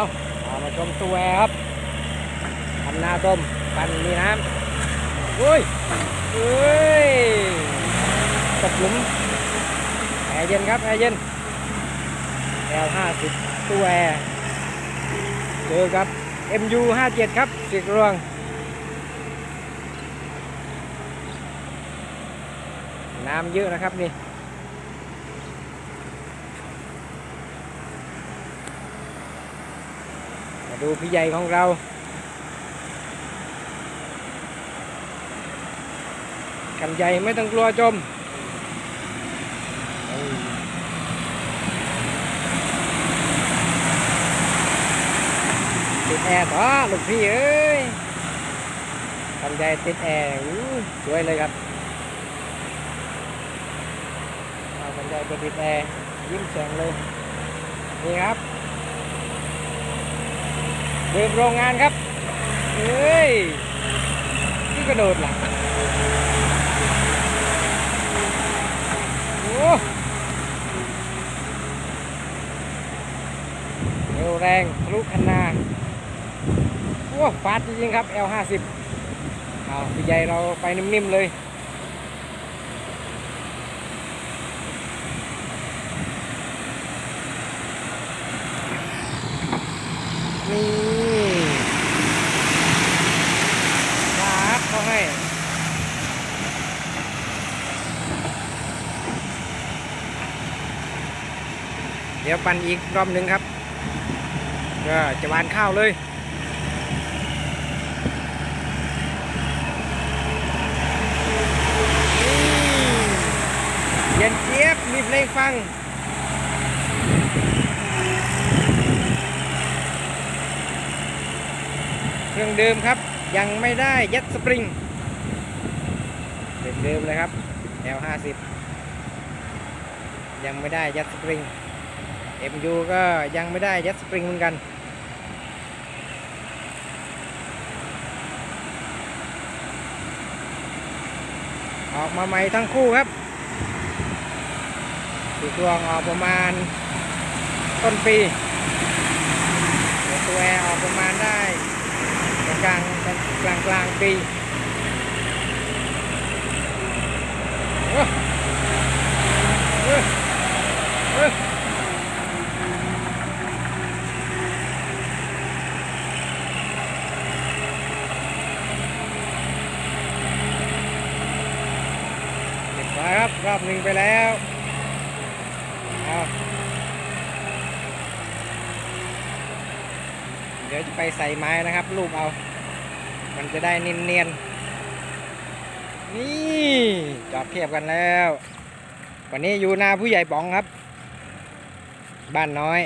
เอาเอามาชมตัวแอร์ครับทำนาต้มกันมีน้ำอุ้ยเอ้ยตกหลุมแอร์เย็นครับแอร์เย็น L50 ตัวแอร์เจอกับ MU 57 ครับสิกรวงน้ำเยอะนะครับนี่ มา ดูพี่ใหญ่ของเรากันใหญ่ไม่ต้องกลัวจมติดแอร์ต่อลูกพี่เอ้ยกันใหญ่ติดแอร์สวยเลยครับเอากันใหญ่ไปติดแอร์ยิ้มแฉ่งเลยนี่ครับ เดินโรงงานครับ เฮ้ยนี่กระโดดหลังโอ้เร็วแรงทะลุคันนาโอ้ฟาดจริงๆครับ L50 เอาพี่ใหญ่เราไปนิ่มๆเลยนี่ฟาดเขาให้ เดี๋ยวปั่นอีกรอบหนึ่งครับ ก็จะวานข้าวเลยเย็นเจี๊ยบมีเพลงฟังเครื่องเดิมครับยังไม่ได้ยัดสปริงเดิมเลยครับ L50 ยังไม่ได้ยัดสปริง MU ก็ยังไม่ได้ยัดสปริงเหมือนกันออกมาใหม่ทั้งคู่ครับตีกลวออกประมาณต้นปีตัวแอร์ออกประมาณได้กลางกลางกลางปีโอ้เอ้ยเอ้ย เก็บไว้ครับรอบหนึ่งไปแล้วเอาเดี๋ยวจะไปใส่ไม้นะครับ รูปเอา มันจะได้เนียนๆนี่จอดเทียบกันแล้ว วันนี้อยู่นาผู้ใหญ่ป๋องครับ บ้านน้อย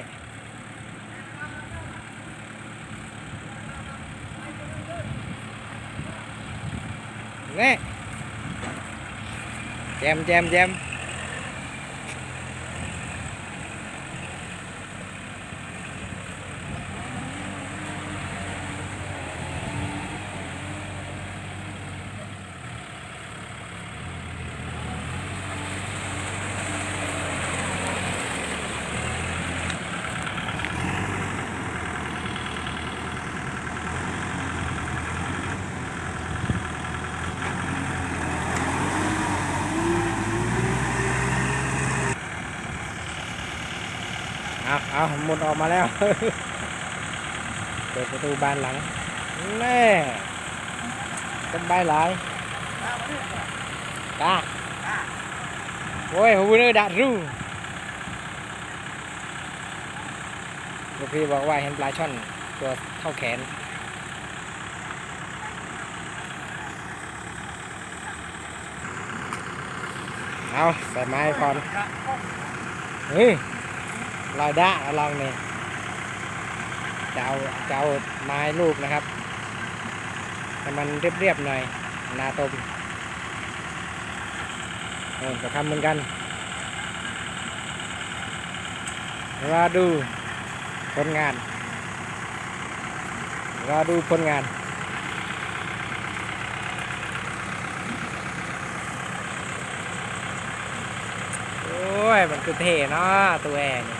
นี่ แจม เอาเอาหมดออกมาแล้ว เปิดประตูบานหลัง แน่เป็นใบหลายตาโอ้ยหูเนื้อดัดรูลูกพี่บอกว่าเห็นปลาช่อนตัวเท่าแขน เอาใส่ไม้ก่อนเฮ้ย ลอยได้ลองนี่จะเอาจะเอาไม้ลูกนะครับให้มันเรียบๆหน่อยนาตมเออจะทำเหมือนกันรอดูผลงานรอดูผลงานโอ้ย มันคือเท่เนาะตัวแอร์นี่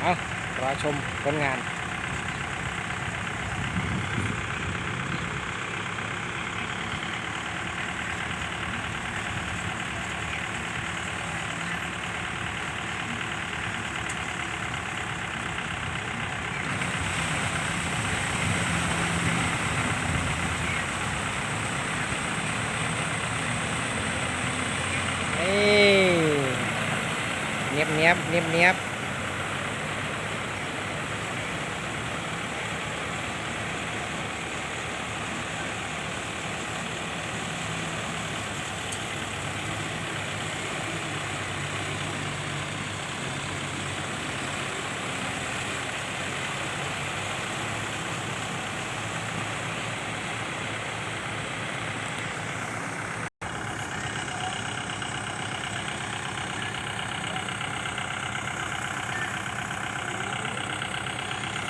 เอารอชมผลงานเนียบเนียบเนียบเนียบ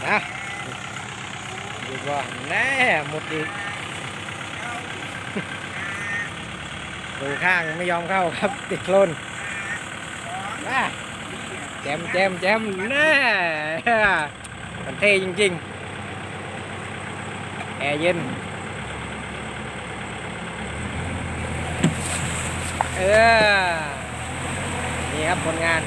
นะดูว่าแน่หมดอีกดูข้างไม่ยอมเข้าครับ ติดโคลนนะแจมแจมแจมแน่มันเท่จริงๆ แอร์เย็น เออ นี่ครับผลงาน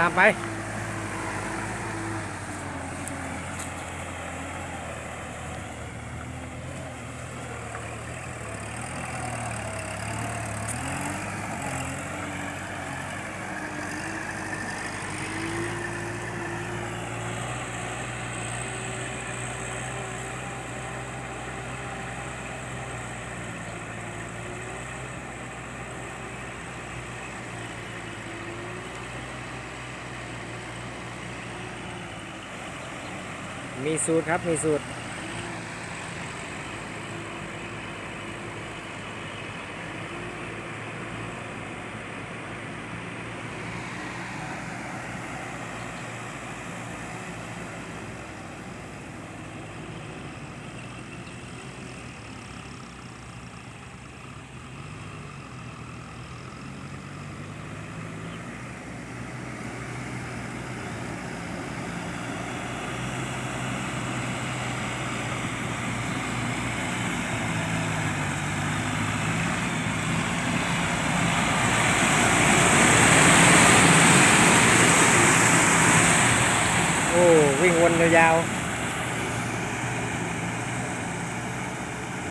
ตามไป มีสูตรครับมีสูตร วิ่งวนยาวๆ